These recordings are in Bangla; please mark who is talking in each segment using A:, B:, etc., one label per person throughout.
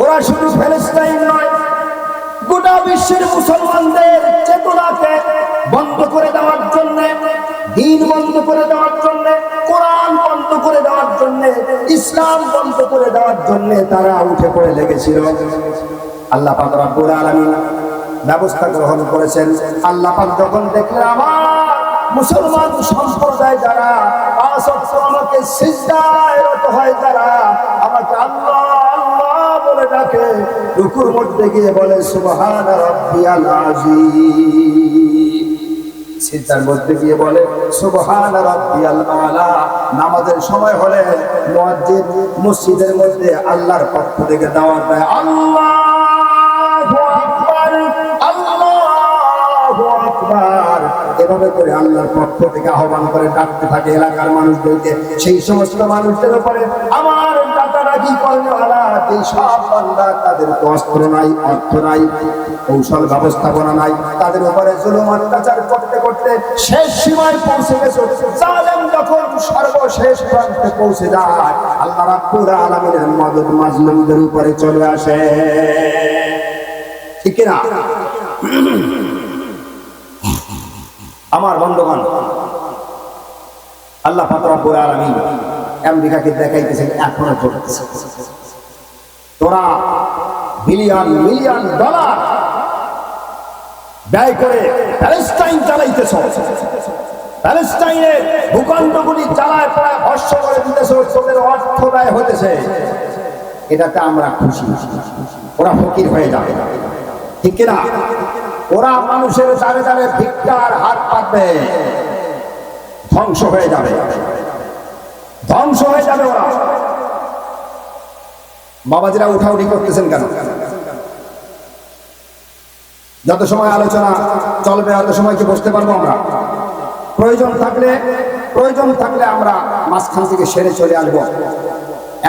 A: ওরা শুধু ফেলেস্তাইন নয়, গোটা বিশ্বের মুসলমানদের চেতনাকে বন্ধ করে দেওয়ার জন্য, দিন বন্ধ করে দেওয়ার জন্য, কোরআন বন্ধ করে দেওয়ার জন্য, ইসলাম বন্ধ করে দেওয়ার জন্য তারা উঠে পড়ে লেগেছিল। আল্লাহ ব্যবস্থা গ্রহণ করেছেন। আল্লাহ পাক যখন দেখলেন আমার মুসলমান সম্প্রদায় যারা আমাকে হয় আমাকে আল্লাহ আল্লাহ বলে ডাকে। রুকুর মধ্যে গিয়ে বলে, সুবহান রাব্বিয়াল মধ্যে গিয়ে বলে নামাজের সময় হলে মসজিদের মধ্যে আল্লাহর পক্ষ থেকে দাওয়াত দেয় আল্লাহু করে আল্লাহর পক্ষ থেকে আহ্বান করে ডাকতে থাকে এলাকার মানুষদেরকে। সেই সমস্ত মানুষদের উপরে আমার ডাকাটা কি এই তাদের অস্ত্র নাই, অর্থ নাই, কৌশল ব্যবস্থাপনা নাই, তাদের উপরে জুলুম অত্যাচার করতে করতে শেষ সীমায় পৌঁছে গেছে। যখন সর্বশেষ প্রান্তে পৌঁছে যায়, আল্লাহ রাব্বুল আলামিনের মদদ মাজলুমদের উপরে চলে আসে। ঠিক না আমার বন্ধুগণ, আল্লাহ পাক রব্বুল আলামিন আমেরিকাকে দেখাইতেছেন, এখনও চলতেছে তোরা বিলিয়ন মিলিয়ন ডলার ব্যয় করে প্যালেস্টাইন চালাইতেছ। প্যালেস্টাইনে ভূখণ্ডগুলি চালায় প্রায় ভস্য করে দিতেছ, তোদের অর্থ ব্যয় হতেছে এটাতে আমরা খুশি। ওরা ফকির হয়ে যাবে। ঠিক কিনা? ওরা মানুষের দাঁড়ে দাঁড়ে ভিক্ষার হাত পাতবে। ধ্বংস হয়ে যাবে। ধ্বংস হয়ে যাবে ওরা। বাবাজিরা উঠাউঠি করতেছেন কেন? যত সময় আলোচনা চলবে, অত সময় কি বসতে পারব আমরা? প্রয়োজন থাকলে প্রয়োজন থাকলে আমরা মাঝখান থেকে সেরে চলে আসব।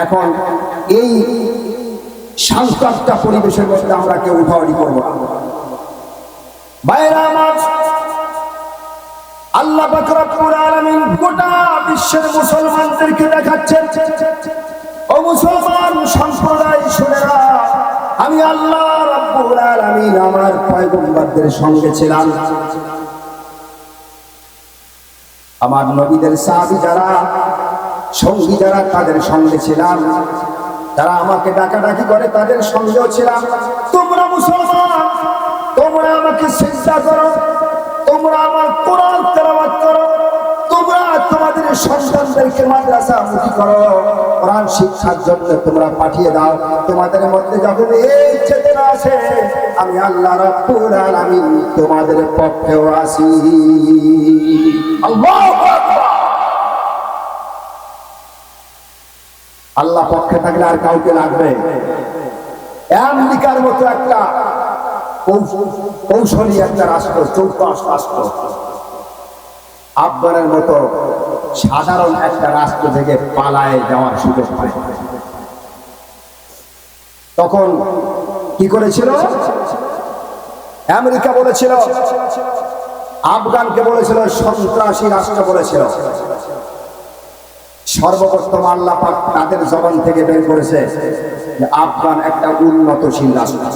A: এখন এই শান্ত পরিবেশের মধ্যে আমরা কেউ উঠাউঠি করব আমার আল্লাহ গোটা বিশ্বের মুসলমানদেরকে দেখাচ্ছেন। ও মুসলমান সম্প্রদায় আমি আল্লাহ আমার সঙ্গে ছিলাম। আমার নবীদের সাহাবী যারা, সঙ্গী যারা, তাদের সঙ্গে ছিলাম। তারা আমাকে ডাকাডাকি করে, তাদের সঙ্গেও ছিলাম। তোমরা মুসলমান তোমরা আমাকে চিন্তা করো, তোমরা আমার কোরআন তেলাওয়াত করো, তোমরা তোমাদের সন্তানদেরকে মাদ্রাসা করো। কোরআন শিক্ষার জন্য তোমরা পাঠিয়ে দাও, তোমাদের মধ্যে যখন এই চেতনা আছে আমি আল্লাহ তোমাদের পক্ষেও আসি আল্লাহু পক্ষে থাকলে আর কাউকে লাগবে? আমেরিকার মতো একটা কৌশলী একটা রাষ্ট্র চৌপাশ রাষ্ট্র? আফগানের মতো সাধারণ একটা রাষ্ট্র থেকে পালায় যাওয়ার সুযোগ পায়। তখন কি করেছিল? আমেরিকা বলেছিল, আফগানকে বলেছিল, সন্ত্রাসী রাষ্ট্র বলেছিল। সর্বপ্রথম আল্লাহ তাদের জবান থেকে বের করেছে আফগান একটা উন্নতশীল রাষ্ট্র।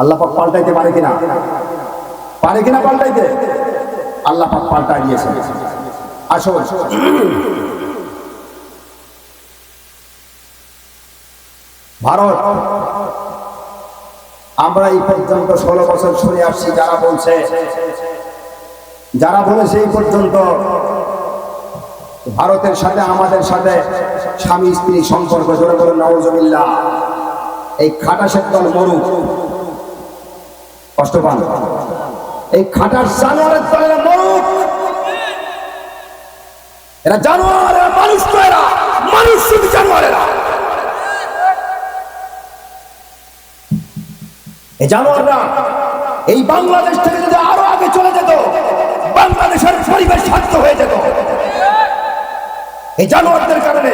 A: আল্লাহ পাক পাল্টাইতে পারে কিনা? পারে কিনা পাল্টাইতে? আল্লাহ পাক পাল্টাই দিয়েছে আসো ভারত, আমরা এই পর্যন্ত ষোলো বছর শুনে আসছি, যারা বলছে, যারা বলেছে এই পর্যন্ত, ভারতের সাথে, আমাদের সাথে স্বামী স্ত্রী সম্পর্ক, জোরে বলে নওজবিল্লা এই খাটাসের দল মরু কষ্ট পান। এই খাটার জানোয়ারের দল এরা এরা জানোয়ার মানুষ তো এরা, মানুষ শুধু জানোয়ারেরা। এই জানোয়াররা এই বাংলাদেশ থেকে যদি আরও আগে চলে যেত, বাংলাদেশের পরিবেশ শান্ত হয়ে যেত। এই জানোয়ারদের কারণে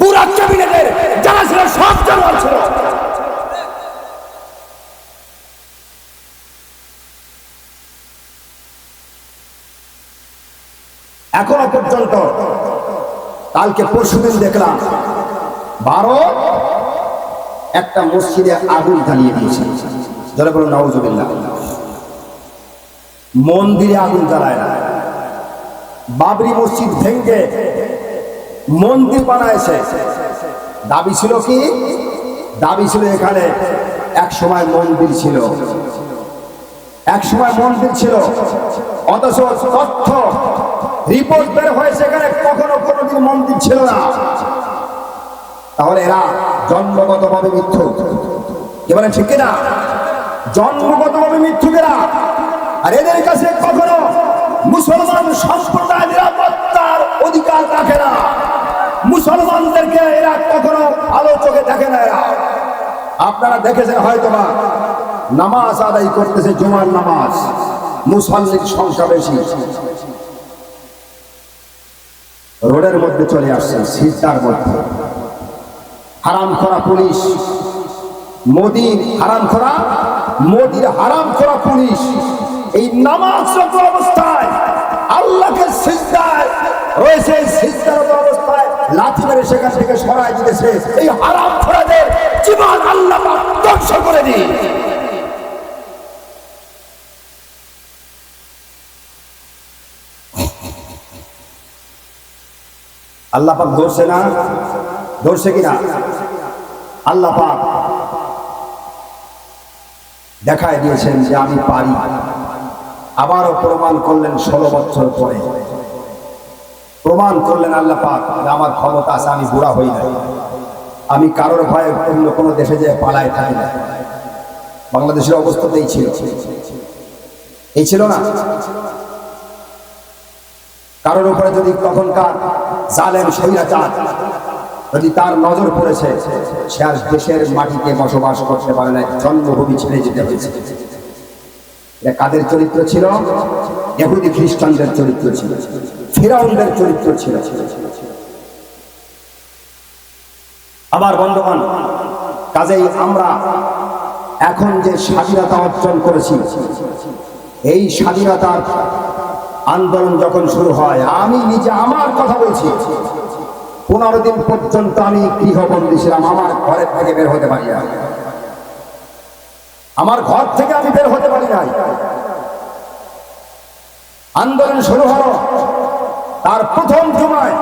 A: পুরা ক্যাবিনেটের, যারা ছিল সব জানোয়ার ছিল। এখনও পর্যন্ত। কালকে পরশুদিন দেখলাম ভারত একটা মসজিদে আগুন জ্বালিয়ে দিয়েছে। যারা বলো নওয়াজুবিল্লাহ মন্দিরে আগুন জ্বালায় না। বাবরি মসজিদ ভেঙ্গে মন্দির বানাইছে দাবি ছিল কি? দাবি ছিল এখানে এক সময় মন্দির ছিল। এক সময় মন্দির ছিল। অথচ তথ্য রিপোর্ট বের হয়েছে এখানে কখনো কোনোদিন মন্দির ছিল না। তাহলে এরা জন্মগতভাবে মিথ্যু কি বলেন ঠিক না জন্মগতভাবে মিথ্যুকেরা আর এদের কাছে কখনো মুসলমান সম্প্রদায় নিরাপত্তার অধিকার রাখে না। মুসলমানদেরকে এরা কখনো আলো চোখে দেখে না এরা। আপনারা দেখেছেন হয়তো হয়তোবা নামাজ আদায় করতেছে জুমার নামাজ। মুসল্লির সংখ্যা বেশি রোডের মধ্যে চলে আসছেন সিজদার মধ্যে। হারাম করা পুলিশ। মোদির হারাম করা মোদির হারাম করা পুলিশ। এই নামাজরত অবস্থায়, আল্লাহকে সিজদায়, রয়েছে সিজদারত অবস্থায়, লাথি মেরে সেখান থেকে সরাই দিতেছে। এই হারাম খোরাদের জীবন আল্লাহ ধ্বংস করে দিই আল্লাহ পাক ধরছে না? ধরছে কিনা আল্লাহ পাক দেখায় দিয়েছেন যে আমি পারি। আবারও প্রমাণ করলেন ষোলো বছর পরে। প্রমাণ করলেন আল্লাহ পাক আমার ক্ষমতা আছে, আমি বুড়া হই না আমি কারোর ভয়ে অন্য কোনো দেশে যে পালায় থাকি না বাংলাদেশের অবস্থাতেই ছিল। এই ছিল না? কারোর উপরে যদি তখনকার জালেম স্বৈরাচার যদি তার নজর পড়েছে, সে আর দেশের মাটিতে বসবাস করতে পারে না জন্মভূমি ছেড়ে যেতে হয়েছে। কাদের চরিত্র ছিল? এহুদি খ্রিস্টানদের চরিত্র ছিল, ফিরাউনদের চরিত্র ছিল। আবার বন্ধুগণ, কাজেই আমরা এখন যে স্বাধীনতা অর্জন করেছি, এই স্বাধীনতার আন্দোলন যখন শুরু হয়, আমি নিজে আমার কথা বলছি। পনেরো দিন পর্যন্ত আমি গৃহবন্দী ছিলাম, আমার ঘরের থেকে বের হতে পারি না। আমার ঘর থেকে আমি বের হতে পারি নাই। আন্দোলন শুরু হলো তার প্রথম জুমায়।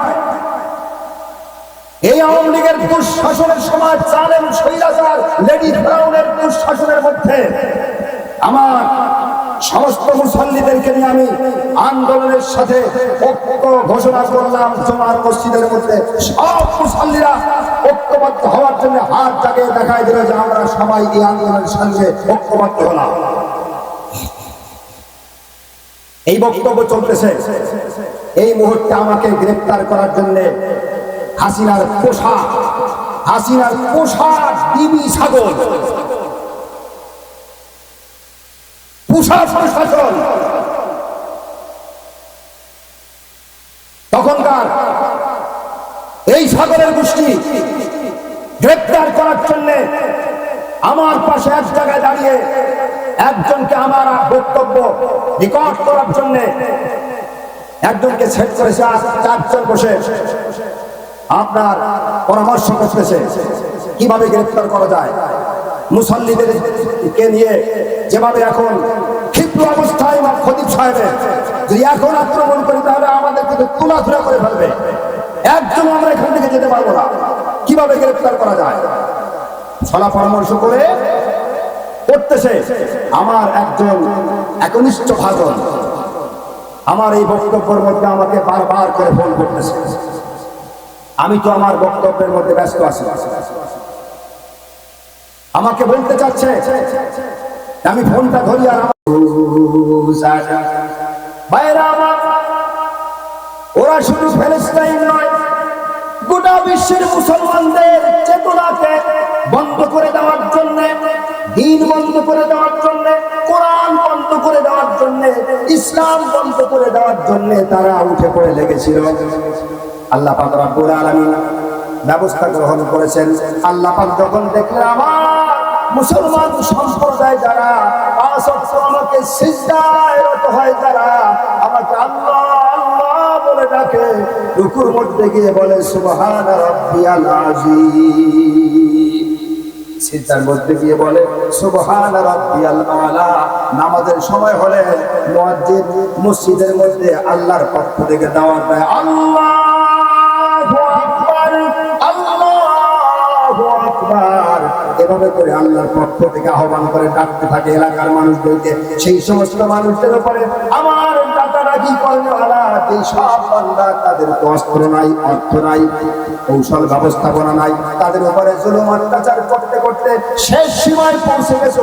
A: এই আওয়ামী লীগের দুঃশাসনের সময় চালেন শৈলাচার লেডি ফ্রাউনের দুঃশাসনের মধ্যে আমার সমস্ত মুসল্লিদেরকে নিয়ে আমি আন্দোলনের সাথে ঐক্য ঘোষণা করলাম জমার মসজিদের মধ্যে। সব মুসল্লিরা ঐক্যবদ্ধ হওয়ার জন্য হাত জাগিয়ে দেখায় দিল যে আমরা সবাই এই আন্দোলনের সঙ্গে ঐক্যবদ্ধ হলাম এই বক্তব্য চলতেছে। এই মুহূর্তে আমাকে গ্রেপ্তার করার জন্য হাসিনার পোষা হাসিনার পোষা ডিবি ছাগল। পোষা প্রশাসন। তখনকার এই সাগরের গোষ্ঠী গ্রেপ্তার করার জন্য আমার পাশে এক জায়গায় দাঁড়িয়ে একজনকে আমার বক্তব্য রেকর্ড করার জন্য একজনকে সেট করেছে চারজন বসে আপনার পরামর্শ করতেছে কীভাবে গ্রেপ্তার করা যায়। মুসল্লিদেরকে নিয়ে যেভাবে এখন ক্ষিপ্র অবস্থায় আমার খতিব সাহেবের যদি এখন আক্রমণ করি, তাহলে আমাদের কিন্তু তুলাধুলা করে ফেলবে। একদম আমরা এখান থেকে যেতে পারব না। কীভাবে গ্রেপ্তার করা যায়? সলা পরামর্শ করে করতেছে আমার একজন একনিষ্ঠ ভাজন। আমার এই বক্তব্যের মধ্যে আমাকে বারবার করে ফোন করতেছে। আমি তো আমার বক্তব্যের মধ্যে ব্যস্ত আছি। আমাকে বলতে চাচ্ছে, আমি ফোনটা ধরি আর ওরা শুধু ফেলেস্তাইন নয়, গোটা বিশ্বের মুসলমানদের চেতনাকে বন্ধ করে দেওয়ার জন্য, দিন বন্ধ করে দেওয়ার জন্য, কোরআন বন্ধ করে দেওয়ার জন্য, ইসলাম বন্ধ করে দেওয়ার জন্য তারা উঠে পড়ে লেগেছিল। আল্লাহ পাক রব্বুল আলামিন ব্যবস্থা গ্রহণ করেছেন। আল্লাহ যখন দেখলেন, আমার মুসলমান সম্প্রদায় যারা আমাকে সিজদায় রত হয় যারা, আমাকে আল্লাহ আল্লাহ বলে ডাকে, রুকুর মধ্যে গিয়ে বলে, সুবহান রাব্বিয়াল মধ্যে গিয়ে বলে, সুবহান নামাজের সময় হলে মুয়াজ্জিন মসজিদের মধ্যে আল্লাহর পক্ষ থেকে দাওয়াত দেয়, আল্লাহু এভাবে করে আল্লাহর পক্ষ থেকে আহ্বান করে ডাকতে থাকে এলাকার মানুষদেরকে। সেই সমস্ত মানুষদের উপরে আমার দাদারা কি বান্দা তাদের অস্ত্র নাই, অর্থ নাই, কৌশল ব্যবস্থাপনা নাই, তাদের উপরে জুলুম অত্যাচার করতে করতে শেষ সীমায় পৌঁছে গেছে।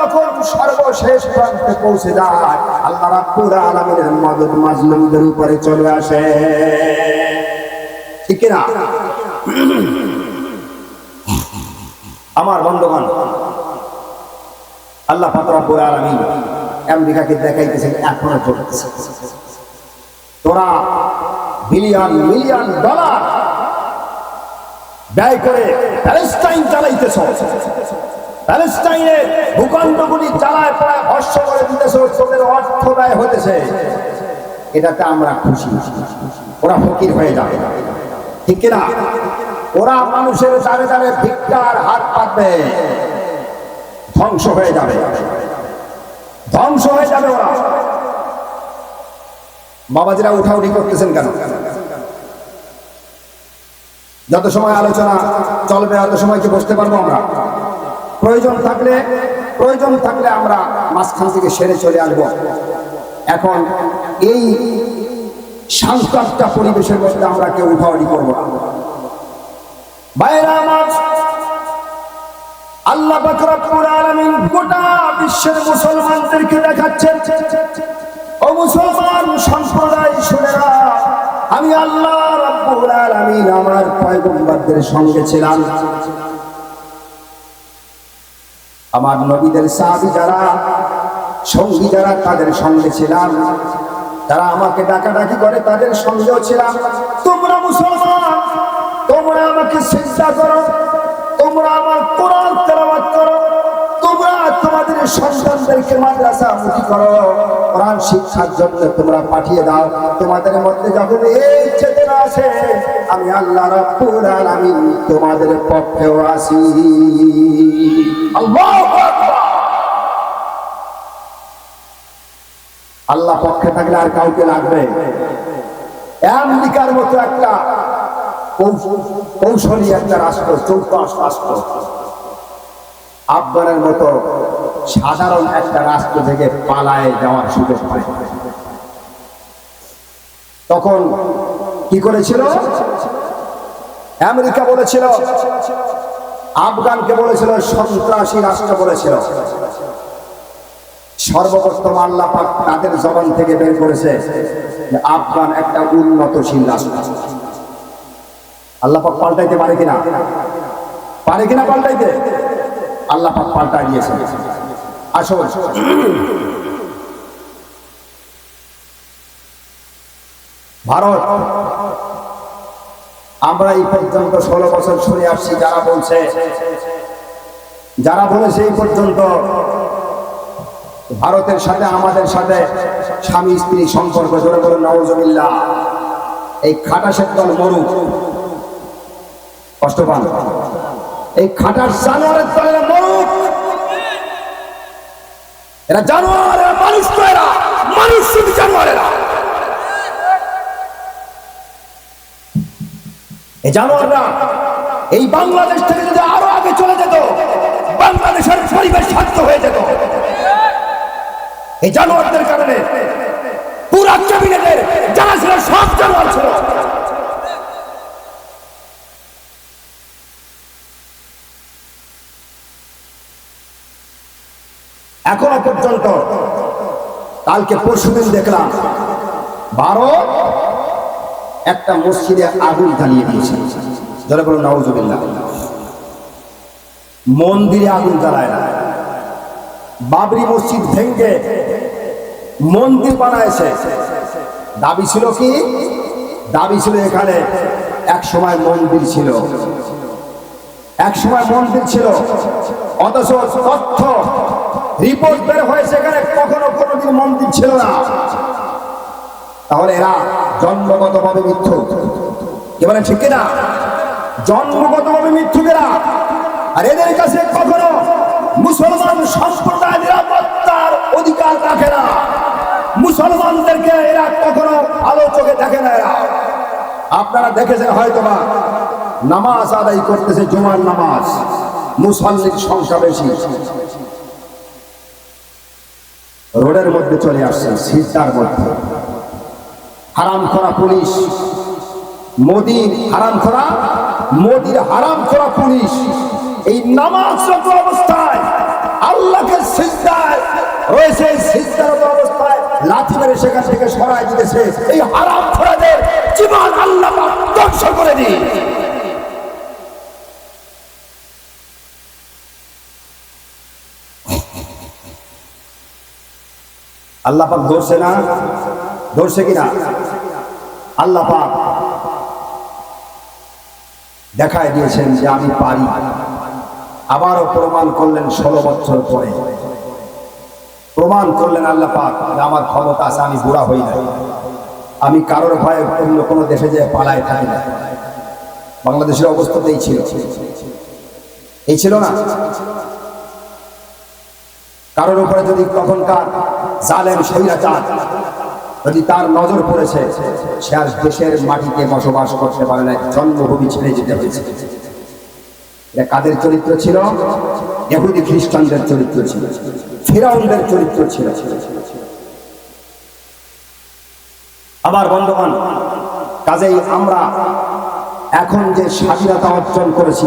A: যখন সর্বশেষ প্রান্তে পৌঁছে যায়, আল্লাহ রাব্বুল আলামিনের মদদ মাজলুমদের উপরে চলে আসে। ঠিক না আমার বন্ধুগণ, আল্লাহ পাক রব্বুল আলামিন আমেরিকাকে দেখাইতেছেন, এখনও চলতেছে তোরা বিলিয়ন মিলিয়ন ডলার ব্যয় করে প্যালেস্টাইন চালাইতেছ। প্যালেস্টাইনে ভূখণ্ডগুলি চালায় প্রায় ভস্য করে দিতেছ, তোদের অর্থ ব্যয় হতেছে এটাতে আমরা খুশি। ওরা ফকির হয়ে যাবে। ঠিক কিনা? ওরা মানুষের চারে চারে ভিক্ষার হাত পাতবে। ধ্বংস হয়ে যাবে। ধ্বংস হয়ে যাবে ওরা। বাবাজিরা উঠাউঠি করতেছেন কেন? যত সময় আলোচনা চলবে, অত সময় কি বসতে পারব আমরা? প্রয়োজন থাকলে প্রয়োজন থাকলে আমরা মাঝখান থেকে সেরে চলে আসব। এখন এই শান্ত পরিবেশের মধ্যে আমরা কেউ উঠাউঠি করব না। বাইরা আমার আল্লাহ আলামিন গোটা বিশ্বের মুসলমানদেরকে দেখাচ্ছেন। ও মুসলমান সম্প্রদায় শুনেরা আমি আল্লাহ রব্বুল আমার পয়গম্বরদের সঙ্গে ছিলাম। আমার নবীদের সাহাবী যারা, সঙ্গী যারা, তাদের সঙ্গে ছিলাম। তারা আমাকে ডাকাডাকি করে, তাদের সঙ্গেও ছিলাম। তোমরা মুসলমান তোমরা আমাকে চিন্তা করো, তোমরা আমার কোরআন তেলাওয়াত করো, তোমরা তোমাদের সন্তানদেরকে মাদ্রাসা করো। কোরআন শিক্ষার জন্য তোমরা পাঠিয়ে দাও, তোমাদের মধ্যে যখন এই চেতনা আমি আল্লাহ তোমাদের পক্ষেও আসি আল্লাহু পক্ষে থাকলে আর কাউকে লাগবে? আমেরিকার মতো একটা কৌশলী একটা রাষ্ট্র চৌপাশ রাষ্ট্র। আফগানের মতো সাধারণ একটা রাষ্ট্র থেকে পালায় যাওয়ার সুযোগ পায়। তখন কি করেছিল? আমেরিকা বলেছিল, আফগানকে বলেছিল, সন্ত্রাসী রাষ্ট্র বলেছিল। সর্বপ্রথম আল্লাহ তাদের জবান থেকে বের করেছে আফগান একটা উন্নতশীল রাষ্ট্র। আল্লাহ পাক পাল্টাইতে পারে কিনা? পারে কিনা পাল্টাইতে? আল্লাহ পাক পাল্টাই দিয়েছে আসো ভারত, আমরা এই পর্যন্ত ষোলো বছর শুনে আসছি, যারা বলছে, যারা বলেছে এই পর্যন্ত, ভারতের সাথে, আমাদের সাথে স্বামী স্ত্রী সম্পর্ক, জোরে বলে নওজবিল্লা এই খাটাসের দল মরুক। কষ্ট পান। এই খাটার জানোয়ারের এরা মরুক। এরা জানোয়ার মানুষ তো এরা, মানুষ শুধু জানোয়ারেরা। এই জানোয়াররা এই বাংলাদেশ থেকে যদি আরও আগে চলে যেত, বাংলাদেশের পরিবেশ শান্ত হয়ে যেত। এই জানোয়ারদের কারণে পুরা ক্যাবিনেটের যারা ছিল সব জানোয়ার ছিল এখনও পর্যন্ত কালকে পরশুদিন দেখলাম ভারত একটা মসজিদে আগুন জ্বালিয়ে দিয়েছে। যারা বলো নওয়াজুবিল্লাহ মন্দিরে আগুন জ্বালায় না। বাবরি মসজিদ ভেঙ্গে মন্দির বানাইছে দাবি ছিল কি? দাবি ছিল এখানে এক সময় মন্দির ছিল। এক সময় মন্দির ছিল। অথচ তথ্য রিপোর্ট বের হয়েছে এখানে কখনো কোনো কোনোদিন মন্দির ছিল না। তাহলে এরা জন্মগতভাবে মিথ্যু কি বলেন ঠিক কিনা? জন্মগতভাবে মিথ্যুকেরা আর এদের কাছে কখনো মুসলমান সম্প্রদায় নিরাপত্তার অধিকার রাখে না। মুসলমানদেরকে এরা কখনো আলো চোখে দেখে না এরা। আপনারা দেখেছেন হয়তো হয়তোবা নামাজ আদায় করতেছে জুমার নামাজ। মুসল্লির সংখ্যা বেশি। রোডের মধ্যে চলে আসছে সিজদার মধ্যে। হারাম করা পুলিশ। মোদির হারাম করা মোদির হারাম করা পুলিশ। এই নামাজরত অবস্থায়, আল্লাহকে সিজদায়, রয়েছে সিজদারত অবস্থায়, লাথি মেরে সেখান থেকে সরাই দিতেছে। এই হারাম খোরাদের জীবন আল্লাহ ধ্বংস করে দিই আল্লাহ পাক ধরছে না? ধরছে কিনা? আল্লাহ পাক দেখায় দিয়েছেন যে আমি পারি। আবারও প্রমাণ করলেন ষোলো বছর পরে। প্রমাণ করলেন আল্লাহ পাক আমার ক্ষমতা আছে, আমি বুড়া হই না আমি কারোর ভয়ে অন্য কোনো দেশে যে পালায় থাকি না বাংলাদেশের অবস্থাতেই ছিল। এই ছিল না? কারোর উপরে যদি তখনকার জালেম স্বৈরাচার যদি তার নজর পড়েছে, সে আর দেশের মাটিতে বসবাস করতে পারে না জন্মভূমি ছেড়ে যেতে হয়েছে। এটা কাদের চরিত্র ছিল? এহুদি খ্রিস্টানদের চরিত্র ছিল, ফিরাউনদের চরিত্র ছিল। আবার বন্ধুগণ, কাজেই আমরা এখন যে স্বাধীনতা অর্জন করেছি,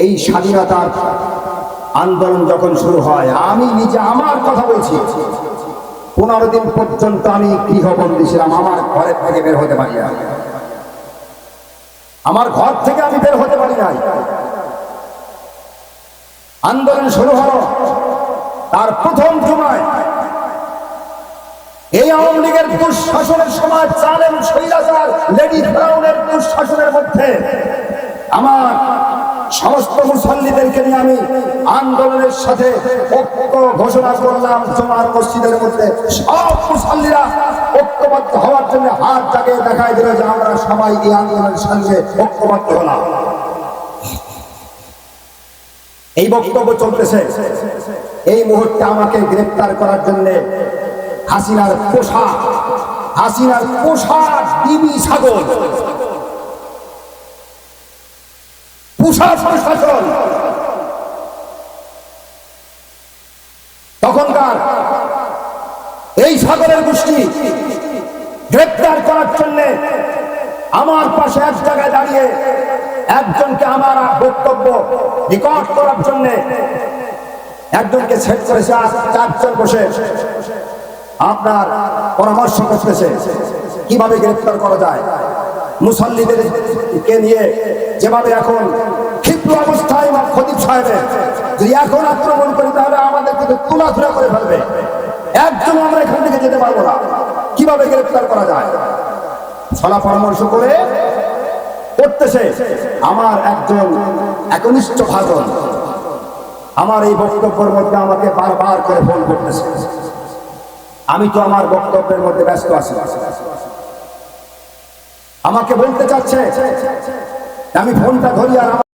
A: এই স্বাধীনতার আন্দোলন যখন শুরু হয়, আমি নিজে আমার কথা বলছি। পনেরো দিন পর্যন্ত আমি গৃহবন্দী ছিলাম, আমার ঘরের থেকে বের হতে পারি না। আমার ঘর থেকে আমি বের হতে পারি নাই। আন্দোলন শুরু হলো তার প্রথম জুমায়। এই আওয়ামী লীগের দুঃশাসনের সময় চালেন শৈলাচার লেডি ফ্রাউনের দুঃশাসনের মধ্যে আমার সমস্ত মুসল্লিদেরকে নিয়ে আমি আন্দোলনের সাথে ঐক্য ঘোষণা করলাম জমার মসজিদের মধ্যে। সব মুসল্লিরা ঐক্যবদ্ধ হওয়ার জন্য হাত জাগিয়ে দেখায় দিল যে আমরা সবাই এই আন্দোলনের সঙ্গে ঐক্যবদ্ধ হলাম এই বক্তব্য চলতেছে। এই মুহূর্তে আমাকে গ্রেপ্তার করার জন্য হাসিনার পোষা হাসিনার পোষা ডিবি ছাগল। পোষা তখনকার এই সাগরের গোষ্ঠী গ্রেপ্তার করার জন্য আমার পাশে এক জায়গায় দাঁড়িয়ে একজনকে আমার বক্তব্য রেকর্ড করার জন্য একজনকে সেট করেছে চারজন বসে আপনার পরামর্শ করতেছে কীভাবে গ্রেপ্তার করা যায়। মুসল্লিদেরকে নিয়ে যেভাবে এখন ক্ষিপ্র অবস্থায় আমার খতিব সাহেবের যদি এখন আক্রমণ করি, তাহলে আমাদের কিন্তু তুলাধুলা করে ফেলবে। একদম আমরা এখান থেকে যেতে পারব না। কীভাবে গ্রেপ্তার করা যায়? ফলা পরামর্শ করে করতেছে আমার একজন একনিষ্ঠ ভাজন। আমার এই বক্তব্যের মধ্যে আমাকে বারবার করে ফোন করতেছে। আমি তো আমার বক্তব্যের মধ্যে ব্যস্ত আছি। আমাকে বলতে চাচ্ছে আমি ফোনটা ধরি আর